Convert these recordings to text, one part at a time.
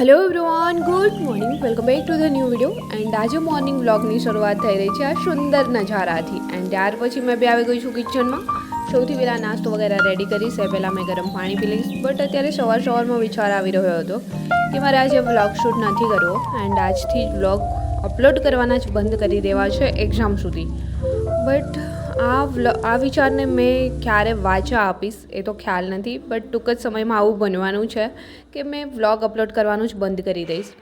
Hello everyone good morning welcome back to the new video and આજે morning વ્લોગની શરૂઆત થઈ રહી છે આ સુંદર નજારાથી. એન્ડ ત્યાર પછી મેં બી આવી ગઈ છું કિચનમાં સૌથી પહેલાં નાસ્તો વગેરે રેડી કરીશ. એ પહેલાં મેં ગરમ પાણી પી લઈશ. બટ અત્યારે સવાર સવારમાં વિચાર આવી રહ્યો હતો કે મારે આજે વ્લોગ શૂટ નથી કરવો. એન્ડ આજથી વ્લોગ અપલોડ કરવાના જ બંધ કરી દેવા છે એક્ઝામ સુધી. બટ આ આ વિચારને મેં ક્યારે વાચા આપીશ એ તો ખ્યાલ નથી બટ ટૂંક જ સમયમાં આવું બનવાનું છે કે મેં વ્લોગ અપલોડ કરવાનું જ બંધ કરી દઈશ.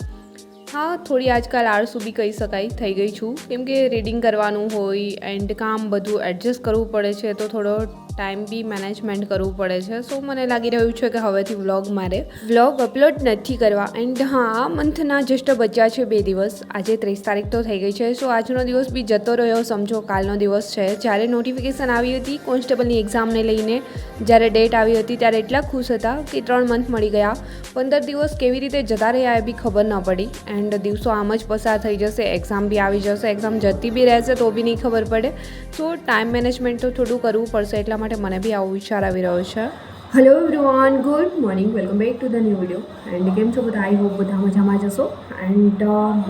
હા, થોડી આજકાલ આળસુ બી કહી શકાય, થઈ ગઈ છું. કેમ કે રીડિંગ કરવાનું હોય એન્ડ કામ બધું એડજસ્ટ કરવું પડે છે, તો થોડો ટાઈમ બી મેનેજમેન્ટ કરવું પડે છે. સો મને લાગી રહ્યું છે કે હવેથી વ્લોગ મારે વ્લોગ અપલોડ નથી કરવા. એન્ડ હા, આ મંથના જસ્ટ બચ્યા છે બે દિવસ. આજે ત્રીસ તારીખ તો થઈ ગઈ છે. સો આજનો દિવસ બી જતો રહ્યો, સમજો કાલનો દિવસ છે. જ્યારે નોટિફિકેશન આવી હતી કોન્સ્ટેબલની એક્ઝામને લઈને, જ્યારે ડેટ આવી હતી, ત્યારે એટલા ખુશ હતા કે ત્રણ મંથ મળી ગયા. પંદર દિવસ કેવી રીતે જતા રહ્યા એ બી ખબર ન પડી. એન્ડ દિવસો આમ જ પસાર થઈ જશે એક્ઝામ બી આવી જશે એક્ઝામ જતી બી રહેશે તો બી નહીં ખબર પડે. સો ટાઈમ મેનેજમેન્ટ તો થોડું કરવું પડશે, એટલા માટે મને બી આવો વિચાર આવી રહ્યો છે. Hello everyone good morning welcome back to the new video and કેમ છો બધા? આઈ હોપ બધા મજામાં જશો એન્ડ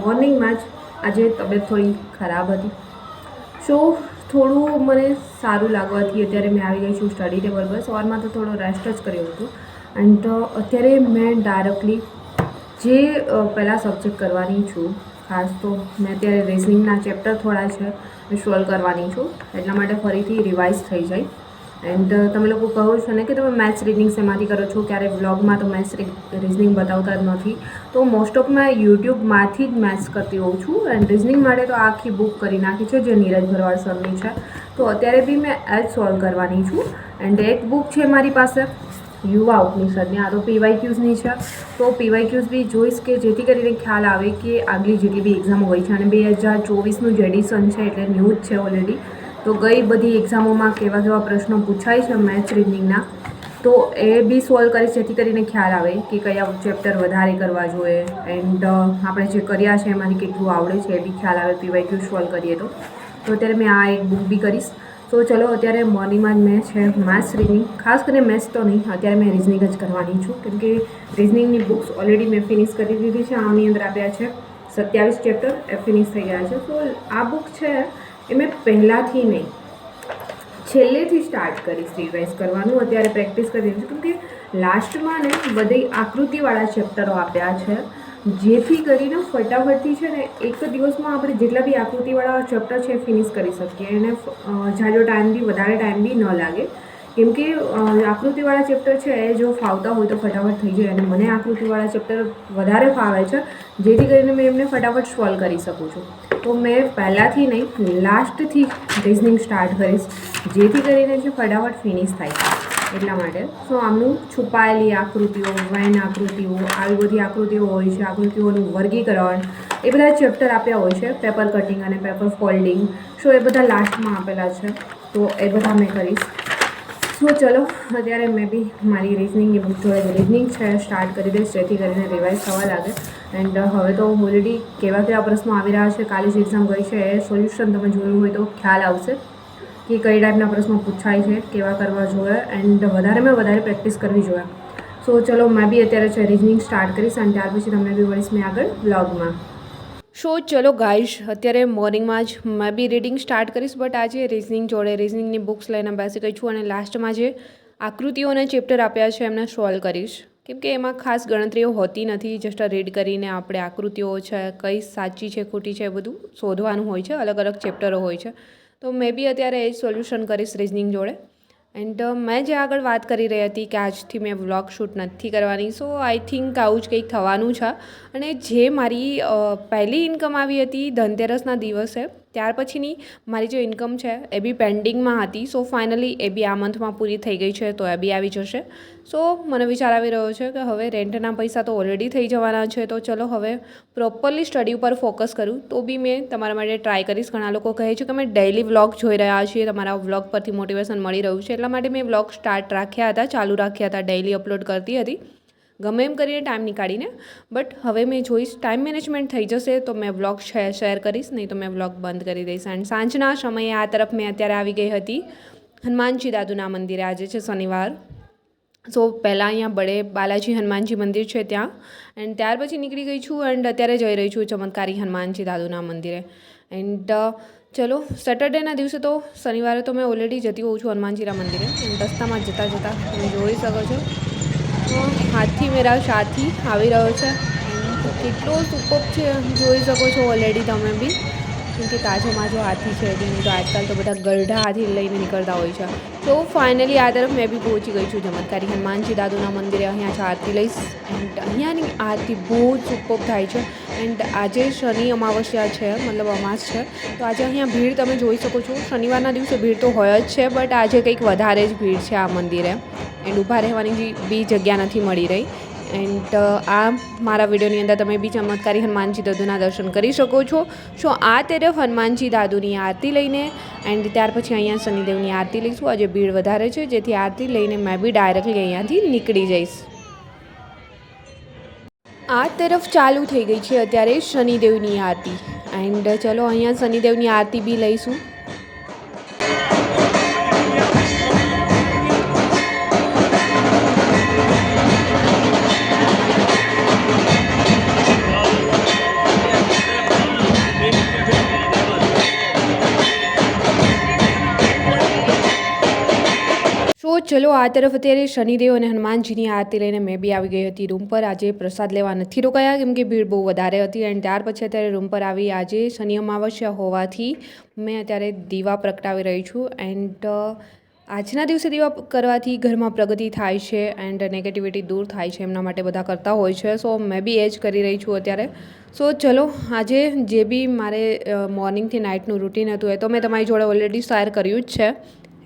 મોર્નિંગમાં જ આજે તબિયત થોડી ખરાબ હતી. સો થોડું મને સારું લાગવાથી અત્યારે મેં આવી ગઈ છું સ્ટડી ટેબલ પર. સવારમાં તો થોડો રેસ્ટ જ કર્યો હતો. એન્ડ અત્યારે મેં ડાયરેક્ટલી જે પહેલાં સબ્જેક્ટ કરવાની છું, ખાસ તો મેં અત્યારે રિઝનિંગના ચેપ્ટર થોડા છે સોલ્વ કરવાની છું. એટલા માટે ફરીથી રિવાઇઝ થઈ જાય. એન્ડ તમે લોકો કહો છો ને કે તમે મેથ્સ રીડિંગ શેમાંથી કરો છો? ક્યારેક વ્લોગમાં તો મેથ્સ રિઝનિંગ બતાવતા જ નથી. તો મોસ્ટ ઓફ મેં યુટ્યુબમાંથી જ મેથ્સ કરતી હોઉં છું. એન્ડ રિઝનિંગ માટે તો આખી બુક કરી નાખી છે, જે નીરજ ભરવાડ સરની છે. તો અત્યારે બી મેં એ જ સોલ્વ કરવાની છું. એન્ડ એક બુક છે મારી પાસે, યુવા ઉપનિષદની. આ તો પીવાય ક્યુઝની છે. તો પીવાય ક્યુઝ બી જોઈશ કે જેથી કરીને ખ્યાલ આવે કે આગલી જેટલી બી એક્ઝામ હોય છે. અને બે હજાર ચોવીસનું જેડિશન છે, એટલે ન્યૂ જ છે ઓલરેડી તો ગઈ બધી એક્ઝામોમાં કેવા કેવા પ્રશ્નો પૂછાય છે મેથ્સ રીડિંગના તો એ બી સોલ્વ કરીશ જેથી કરીને ખ્યાલ આવે કે કયા ચેપ્ટર વધારે કરવા જોઈએ. એન્ડ આપણે જે કર્યા છે એમાંથી કેટલું આવડે છે એ બી ખ્યાલ આવે, પીવાય ક્યુ સોલ્વ કરીએ તો. તો અત્યારે મેં આ એક બુક બી કરીશ. તો ચલો, અત્યારે મોર્નિંગમાં જ મેં છે મેથ્સ રીડિંગ ખાસ કરીને મેથ્સ તો નહીં, અત્યારે મેં રિઝનિંગ જ કરવાની છું. કેમ કે રિઝનિંગની બુક્સ ઓલરેડી મેં ફિનિશ કરી દીધી છે. આની અંદર આપ્યા છે સત્યાવીસ ચેપ્ટર એ ફિનિશ થઈ ગયા છે. તો આ બુક છે એ મેં પહેલાંથી નહીં. છેલ્લેથી સ્ટાર્ટ કરીશ રિવાઇઝ કરવાનું. અત્યારે પ્રેક્ટિસ કરી રહી છું. કેમકે લાસ્ટમાં ને બધી આકૃતિવાળા ચેપ્ટરો આપ્યા છે. જેથી કરીને ફટાફટથી છે ને એક દિવસમાં આપણે જેટલા બી આકૃતિવાળા ચેપ્ટર છે ફિનિશ કરી શકીએ. અને જાજો ટાઈમ બી, વધારે ટાઈમ બી ન લાગે. કેમ કે આકૃતિવાળા ચેપ્ટર છે એ જો ફાવતા હોય તો ફટાફટ થઈ જાય. અને મને આકૃતિવાળા ચેપ્ટર વધારે ફાવે છે. જેથી કરીને મેં એમને ફટાફટ સોલ્વ કરી શકું છું. તો મેં પહેલાંથી નહીં લાસ્ટથી રિઝનિંગ સ્ટાર્ટ કરીશ. જેથી કરીને જે ફટાફટ ફિનિશ થાય. એટલા માટે. સો આમનું છુપાયેલી આકૃતિઓ વેન આકૃતિઓ, આવી બધી આકૃતિઓ હોય છે, આકૃતિઓનું વર્ગીકરણ, એ બધા ચેપ્ટર આપ્યા હોય છે. પેપર કટિંગ અને પેપર ફોલ્ડિંગ સો એ બધા લાસ્ટમાં આપેલા છે. તો એ બધા મેં કરીશ. સો ચલો, અત્યારે મેં બી મારી રિઝનિંગની બુક જોડે રિઝનિંગ છે સ્ટાર્ટ કરી દઈશ. જેથી કરીને રિવાઇઝ થવા લાગે. એન્ડ હવે તો ઓલરેડી કેવા કેવા પ્રશ્નો આવી રહ્યા છે. કાલે જ એક્ઝામ ગઈ છે, એ સોલ્યુશન તમે જોયું હોય તો ખ્યાલ આવશે કે કઈ ટાઈપના પ્રશ્નો પૂછાય છે, કેવા કરવા જોઈએ એન્ડ વધારેમાં વધારે પ્રેક્ટિસ કરવી જોઈએ. સો ચલો, મેં બી અત્યારે છે રિઝનિંગ સ્ટાર્ટ કરીશ અને ત્યાર પછી તમને બી વળીશ મેં આગળ બ્લોગમાં સો ચલો ગાઈશ અત્યારે મોર્નિંગમાં જ મેં બી રીડિંગ સ્ટાર્ટ કરીશ બટ આજે રિઝનિંગ જોડે રિઝનિંગની બુક્સ લઈને બેસી ગઈ છું અને લાસ્ટમાં જે આકૃતિઓના ચેપ્ટર આપ્યા છે, એમને સોલ્વ કરીશ. કેમ કે એમાં ખાસ ગણતરીઓ હોતી નથી જસ્ટ રીડ કરીને આપણે આકૃતિઓ છે, કઈ સાચી છે, ખોટી છે બધું શોધવાનું હોય છે, અલગ અલગ ચેપ્ટરો હોય છે. તો મેં બી અત્યારે એ જ સોલ્યુશન કરીશ રિઝનિંગ જોડે. એન્ડ મેં જે આગળ વાત કરી રહી હતી કે આજથી મેં વ્લોગ શૂટ નથી કરવાની સો આઈ થિંક આવું જ કંઈક થવાનું છે. અને જે મારી પહેલી ઇન્કમ આવી હતી ધનતેરસના દિવસે ત્યાર પછીની મારી જે ઇન્કમ છે, એ બી પેન્ડિંગમાં હતી. સો ફાઇનલી એ બી આ મંથમાં પૂરી થઈ ગઈ છે, તો એ બી આવી જશે. સો મને વિચાર આવી રહ્યો છે કે હવે રેન્ટના પૈસા તો ઓલરેડી થઈ જવાના છે, તો ચલો હવે પ્રોપરલી સ્ટડી ઉપર ફોકસ કરું. તો બી મેં તમારા માટે ટ્રાય કરીશ. ઘણા લોકો કહે છે કે મેં ડેઇલી વ્લોગ જોઈ રહ્યા છીએ, તમારા વ્લોગ પરથી મોટિવેશન મળી રહ્યું છે. એટલા માટે મેં વ્લોગ સ્ટાર્ટ રાખ્યા હતા, ચાલુ રાખ્યા હતા ડેઇલી અપલોડ કરતી હતી. ગમે એમ કરીને ટાઈમ નીકાળીને. બટ હવે મેં જોઈશ ટાઈમ મેનેજમેન્ટ થઈ જશે, તો મેં વ્લોગ શેર કરીશ, નહીં તો મેં વ્લોગ બંધ કરી દઈશ. એન્ડ સાંજના સમયે આ તરફ મેં અત્યારે આવી ગઈ હતી. હનુમાનજી દાદુના મંદિરે આજે છે શનિવાર. સો પહેલાં અહીંયા બડે બાલાજી હનુમાનજી મંદિર છે ત્યાં. એન્ડ ત્યાર પછી નીકળી ગઈ છું એન્ડ અત્યારે જઈ રહી છું ચમત્કારી હનુમાનજી દાદુના મંદિરે. એન્ડ ચલો સેટરડેના દિવસે તો શનિવારે તો મેં ઓલરેડી જતી હોઉં છું હનુમાનજીના મંદિરે. રસ્તામાં જતાં જતાં તમે જોઈ શકો છો. તો હાથી મેરા સાથી આવી રહ્યો છે. કેટલો સુપર છે, જોઈ શકો છો ઓલરેડી તમે બી. કેમ કે તાજો માજો હાથી છે એટલે તો આજકાલ તો બધા ગરઢા હાથી લઈને નીકળતા હોય છે. તો ફાઇનલી આ તરફ મેં બી પહોંચી ગઈ છું ચમત્કારી. હનુમાનજી દાદુના મંદિરે અહીંયા છે આરતી લઈશ એન્ડ અહીંયાની આરતી બહુ જ સુપર થાય છે એન્ડ આજે શનિ અમાવસ્યા છે, મતલબ અમાસ છે. તો આજે અહીંયા ભીડ તમે જોઈ શકો છો. શનિવારના દિવસે ભીડ તો હોય જ છે બટ આજે કંઈક વધારે જ ભીડ છે આ મંદિરે. એન્ડ ઊભા રહેવાની બી જગ્યા નથી મળી રહી. એન્ડ આ મારા વિડીયોની અંદર તમે બી ચમત્કારી હનુમાનજી દાદુના દર્શન કરી શકો છો. સો આ તરફ હનુમાનજી દાદુની આરતી લઈને એન્ડ ત્યાર પછી અહીંયા શનિદેવની આરતી લઈશું. આજે ભીડ વધારે છે, જેથી આરતી લઈને મેં બી ડાયરેક્ટલી અહીંયાથી નીકળી જઈશ. આ તરફ ચાલુ થઈ ગઈ છે અત્યારે શનિદેવની આરતી. એન્ડ ચલો અહીંયા શનિદેવની આરતી બી લઈશું. ચલો, આ તરફ અત્યારે શનિદેવ અને હનુમાનજીની આરતી લઈને મેં બી આવી ગઈ હતી રૂમ પર. આજે પ્રસાદ લેવા નથી રોકાયા, કેમ કે ભીડ બહુ વધારે હતી અને ત્યાર પછી અત્યારે રૂમ પર આવી આજે શનિ અમાવસ્યા હોવાથી મેં અત્યારે દીવા પ્રગટાવી રહી છું. એન્ડ આજના દિવસે દીવા કરવાથી ઘરમાં પ્રગતિ થાય છે એન્ડ નેગેટિવિટી દૂર થાય છે એમના માટે બધા કરતા હોય છે. સો, મેં બી એ જ કરી રહી છું અત્યારે. સો, ચલો, આજે જે બી મારે મોર્નિંગથી નાઇટનું રૂટીન હતું એ તો મેં તમારી જોડે ઓલરેડી શેર કર્યું જ છે.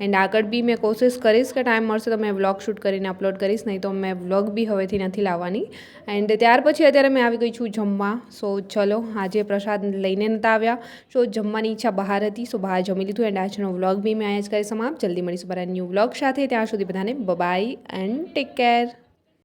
એન્ડ આગળ બી મેં કોશિશ કરીશ કે ટાઈમ મળશે તો મેં વ્લોગ શૂટ કરીને અપલોડ કરીશ, નહીં તો મેં વ્લોગ બી હવેથી નથી લાવવાની. એન્ડ ત્યાર પછી અત્યારે મેં આવી ગઈ છું જમવા. સો ચલો, આજે પ્રસાદ લઈને નતા આવ્યા. સો જમવાની ઈચ્છા બહાર હતી, સો બહાર જમી લીધું એન્ડ આજનો વ્લોગ બી મેં અહીંયા જ કરી સમાપ્ત. જલ્દી મળીશું મારા ન્યૂ વ્લોગ સાથે. ત્યાં સુધી બધાને બબાય એન્ડ ટેક કેર